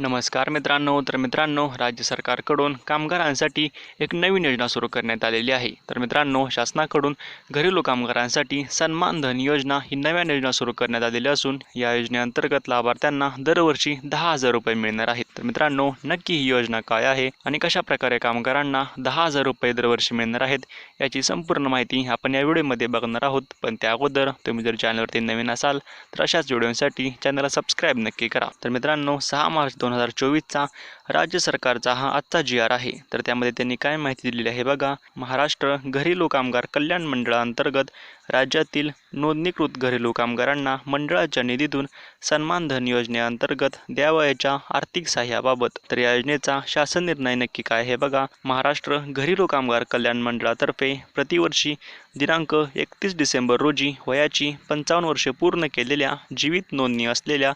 नमस्कार मित्रांनो. तर मित्रांनो राज्य सरकारकडून कामगारांसाठी एक नवीन योजना सुरू करण्यात आलेली आहे. तर मित्रांनो शासनाकडून घरेलू कामगारांसाठी सन्मान धन योजना ही नव्यान योजना सुरू करण्यात आलेली असून या योजनेअंतर्गत लाभार्थ्यांना दरवर्षी दहा हजार रुपये मिळणार आहेत. तर मित्रांनो नक्की ही योजना काय आहे आणि कशा प्रकारे कामगारांना दहा हजार रुपये दरवर्षी मिळणार आहेत याची संपूर्ण माहिती आपण या व्हिडिओमध्ये बघणार आहोत. पण त्या अगोदर तुम्ही जर चॅनलवरती नवीन असाल तर अशाच व्हिडिओसाठी चॅनलला सबस्क्राईब नक्की करा. तर मित्रांनो सहा मार्च दोन हजार चोवीसचा राज्य सरकारचा हा आजचा जी आर आहे. तर त्यामध्ये त्यांनी काय माहिती दिलेली आहे बघा. महाराष्ट्र घरेलू कामगार कल्याण मंडळाअंतर्गत राज्यातील नोंदणीकृत घरेलू कामगारांना मंडळाच्या निधीतून सन्मान धन योजनेअंतर्गत द्यावयाच्या आर्थिक सहाय्याबाबत. तर या योजनेचा शासन निर्णय नक्की काय आहे बघा. महाराष्ट्र घरेलू कामगार कल्याण मंडळातर्फे प्रतिवर्षी दिनांक एकतीस डिसेंबर रोजी वयाची पंचावन्न वर्षे पूर्ण केलेल्या जीवित नोंदणी असलेल्या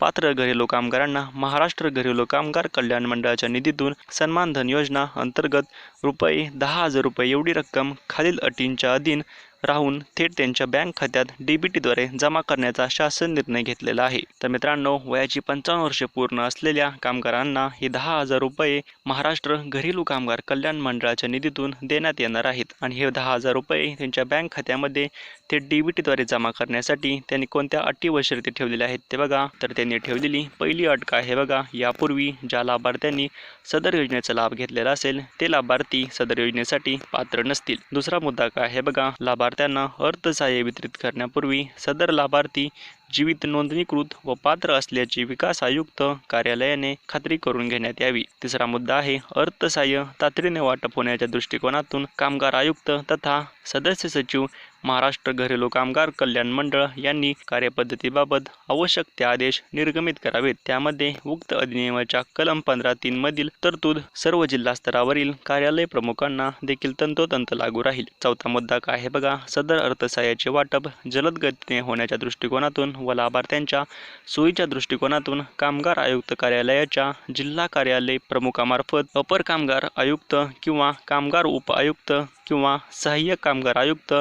पात्र घरेलू कामगारांना महाराष्ट्र घरेलू कामगार कल्याण मंडळाच्या निधीतून सन्मान धन योजना अंतर्गत रुपये दहा हजार रुपये एवढी रक्कम खालील अटींच्या अधीन राहून थेट त्यांच्या बँक खात्यात डीबीटीद्वारे जमा करण्याचा शासन निर्णय घेतलेला आहे. तर मित्रांनो वयाची पंचावन्न वर्षे पूर्ण असलेल्या कामगारांना हे दहा हजार रुपये महाराष्ट्र घरेलू कामगार कल्याण मंडळाच्या निधीतून देण्यात येणार आहेत. आणि हे दहा हजार रुपये त्यांच्या बँक खात्यामध्ये थेट डीबीटीद्वारे जमा करण्यासाठी त्यांनी कोणत्या अटी व शर्ती ठेवलेल्या आहेत ते बघा. तर त्यांनी ठेवलेली पहिली अट काय हे बघा. यापूर्वी ज्या लाभार्थ्यांनी सदर योजनेचा लाभ घेतलेला असेल ते लाभार्थी सदर योजनेसाठी पात्र नसतील. दुसरा मुद्दा काय हे बघा. लाभार्थी लाभार्थ्यांना अर्थसहाय्य वितरित करण्यापूर्वी सदर लाभार्थी जीवित नोंदणीकृत व पात्र असल्याची विकास आयुक्त कार्यालयाने खात्री करून घेण्यात यावी. तिसरा मुद्दा आहे अर्थसहाय्य तातडीने वाटप होण्याच्या दृष्टिकोनातून कामगार आयुक्त तथा सदस्य सचिव महाराष्ट्र घरेलू कामगार कल्याण मंडळ यांनी कार्यपद्धतीबाबत आवश्यक ते आदेश निर्गमित करावेत. त्यामध्ये उक्त अधिनियमाच्या कलम पंधरा तीन मधील तरतूद सर्व जिल्हा स्तरावरील कार्यालय प्रमुखांना देखील तंतोतंत लागू राहील. चौथा मुद्दा काय आहे बघा. सदर अर्थसहाय्याचे वाटप जलद गतीने होण्याच्या दृष्टिकोनातून व लाभार्थ्यांच्या सोयीच्या दृष्टिकोनातून कामगार आयुक्त कार्यालयाच्या जिल्हा कार्यालय प्रमुखामार्फत अपर कामगार आयुक्त किंवा कामगार उप आयुक्त किंवा सहाय्यक कामगार आयुक्त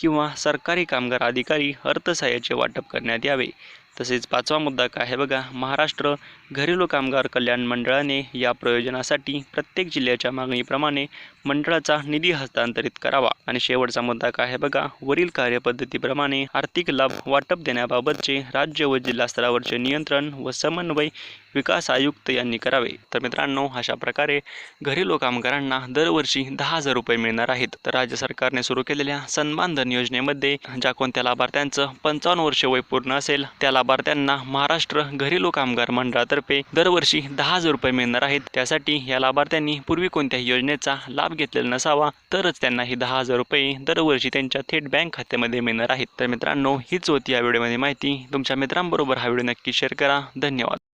किंवा सरकारी कामगार अधिकारी अर्थसहाय्याचे वाटप करण्यात यावे. तसेच पाचवा मुद्दा काय आहे बघा. महाराष्ट्र घरेलू कामगार कल्याण मंडळाने या प्रयोजनासाठी प्रत्येक जिल्ह्याच्या मागणीप्रमाणे मंडळाचा निधी हस्तांतरित करावा. आणि शेवटचा मुद्दा काय आहे बघा. वरील कार्यपद्धतीप्रमाणे आर्थिक लाभ वाटप देण्याबाबतचे राज्य व जिल्हा स्तरावरचे नियंत्रण व समन्वय विकास आयुक्त यांनी करावे. तर मित्रांनो अशा प्रकारे घरेलू कामगारांना दरवर्षी दहा हजार रुपये मिळणार आहेत. तर राज्य सरकारने सुरू केलेल्या सन्मान धन योजनेमध्ये ज्या कोणत्या लाभार्थ्यांचं पंचावन्न वर्ष वय पूर्ण असेल त्या लाभार्थ्यांना महाराष्ट्र घरेलू कामगार मंडळातर्फे दरवर्षी दहा हजार रुपये मिळणार आहेत. त्यासाठी या लाभार्थ्यांनी पूर्वी कोणत्याही योजनेचा लाभ लाभ घेतलेला नसावा तरच त्यांना ही दहा हजार रुपये दरवर्षी त्यांच्या थेट बँक खात्यामध्ये मिळणार आहेत. तर मित्रांनो हीच होती या व्हिडिओमध्ये माहिती. तुमच्या मित्रांबरोबर हा व्हिडिओ नक्की शेअर करा. धन्यवाद.